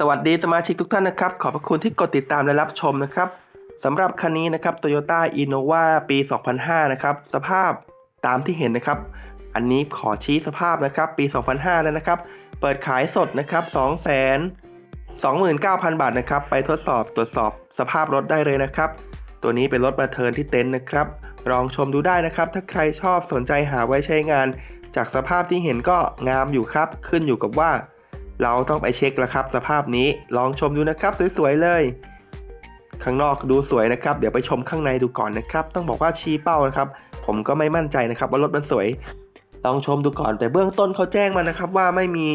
สวัสดีสมาชิกทุกท่านนะครับ ขอบพระคุณที่กดติดตามและรับชมนะครับสำหรับคันนี้นะครับ Toyota Innova ปี 2005 นะครับ สภาพตามที่เห็นนะครับ อันนี้ขอชี้สภาพนะครับ ปี 2005 แล้วนะครับ เปิดขายสดนะครับ2 2 9 0 0 0 บาทนะครับ ไปทดสอบตรวจสอบสภาพรถได้เลยนะครับ ตัวนี้เป็นรถมาเทิร์นที่เต็นท์นะครับ ลองชมดูได้นะครับ ถ้าใครชอบสนใจหาไว้ใช้งาน จากสภาพที่เห็นก็งามอยู่ครับ ขึ้นอยู่กับว่า เราต้องไปเช็คแล้วครับ สภาพนี้ลองชมดูนะครับ สวยๆเลย ข้างนอกดูสวยนะครับ เดี๋ยวไปชมข้างในดูก่อนนะครับ ต้องบอกว่าชี้เป้านะครับ ผมก็ไม่มั่นใจนะครับ ว่ารถมันสวย ลองชมดูก่อนแต่เบื้องต้นเขาแจ้งมานะครับ ว่าไม่มี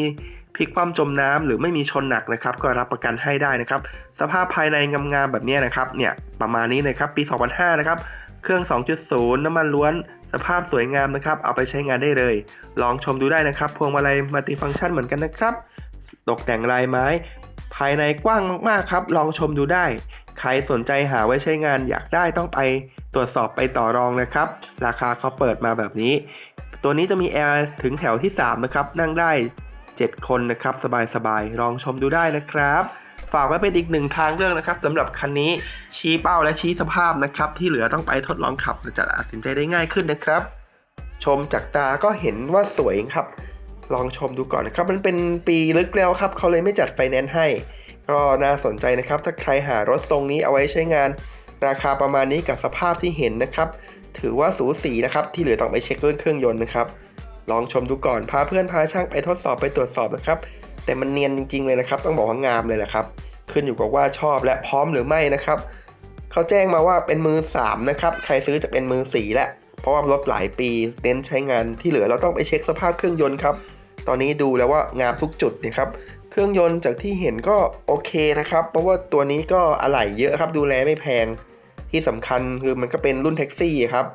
พลิกคว่ำจมน้ำหรือไม่มีชนหนักนะครับ ก็รับประกันให้ได้นะครับ สภาพภายในงามๆแบบนี้นะครับ เนี่ยประมาณนี้เลยครับ ปี 2005 นะครับ เครื่อง 2.0 น้ำมันล้วน สภาพสวยงามนะครับ เอาไปใช้งานได้เลย ลองชมดูได้นะครับ พวงมาลัยมัลติฟังก์ชันเหมือนกันนะครับ ตกแต่งลายไม้ ภายในกว้างมากๆครับ ลองชมดูได้ ใครสนใจหาไว้ใช้งานอยากได้ต้องไปตรวจสอบไปต่อรองนะครับ ราคาเขาเปิดมาแบบนี้ ตัวนี้จะมีแอร์ถึงแถวที่ 3 นะครับ นั่งได้ 7 คนนะครับ สบายๆ ลองชมดูได้นะครับ ฝากไว้เป็นอีกหนึ่งทางเลือกนะครับสำหรับคันนี้ชี้เป้าและชี้สภาพนะครับ ที่เหลือต้องไปทดลองขับจะตัดสินใจได้ง่ายขึ้นนะครับ ชมจากตาก็เห็นว่าสวยครับ ลองชมดูก่อนนะครับ มันเป็นปีลึกแล้วครับ เขาเลยไม่จัดไฟแนนซ์ให้ ก็น่าสนใจนะครับ ถ้าใครหารถทรงนี้เอาไว้ใช้งาน ราคาประมาณนี้กับสภาพที่เห็นนะครับ ถือว่าสูสีนะครับ ที่เหลือต้องไปเช็คเรื่องเครื่องยนต์นะครับ ลองชมดูก่อน พาเพื่อนพาช่างไปทดสอบไปตรวจสอบนะครับ แต่มันเนียนจริง ๆเลยนะครับ ต้องบอกว่างามเลยแหละครับ ขึ้นอยู่กับว่าชอบและพร้อมหรือไม่นะครับ เขาแจ้งมาว่าเป็นมือ3นะครับ ใครซื้อจะเป็นมือ4แล้วเพราะว่ารถหลายปีเน้นใช้งานที่เหลือเราต้องไปเช็คสภาพเครื่องยนต์ครับ ตอนนี้ดูแล้วว่างามทุกจุดนะครับ เครื่องยนต์จากที่เห็นก็โอเคนะครับ เพราะว่าตัวนี้ก็อะไหล่เยอะครับ ดูแลไม่แพง ที่สำคัญคือมันก็เป็นรุ่นแท็กซี่ครับ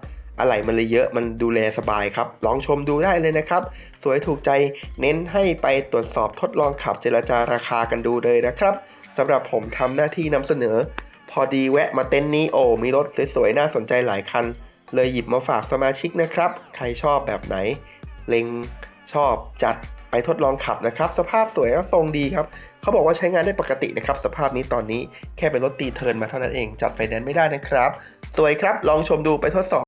อะไหล่มันเลยเยอะ มันดูแลสบายครับ ลองชมดูได้เลยนะครับ สวยถูกใจ เน้นให้ไปตรวจสอบทดลองขับเจรจาราคากันดูเลยนะครับสำหรับผมทำหน้าที่นำเสนอ พอดีแวะมาเต็นนี้โอ้มีรถสวยๆน่าสนใจหลายคัน เลยหยิบมาฝากสมาชิกนะครับ ใครชอบแบบไหน เล็ง ชอบจัดไปทดลองขับนะครับ สภาพสวยและทรงดีครับเขาบอกว่าใช้งานได้ปกตินะครับ สภาพนี้ตอนนี้แค่เป็นรถตีเทิร์นมาเท่านั้นเอง จัดไฟแนนซ์ไม่ได้นะครับ สวยครับ ลองชมดูไปทดสอบ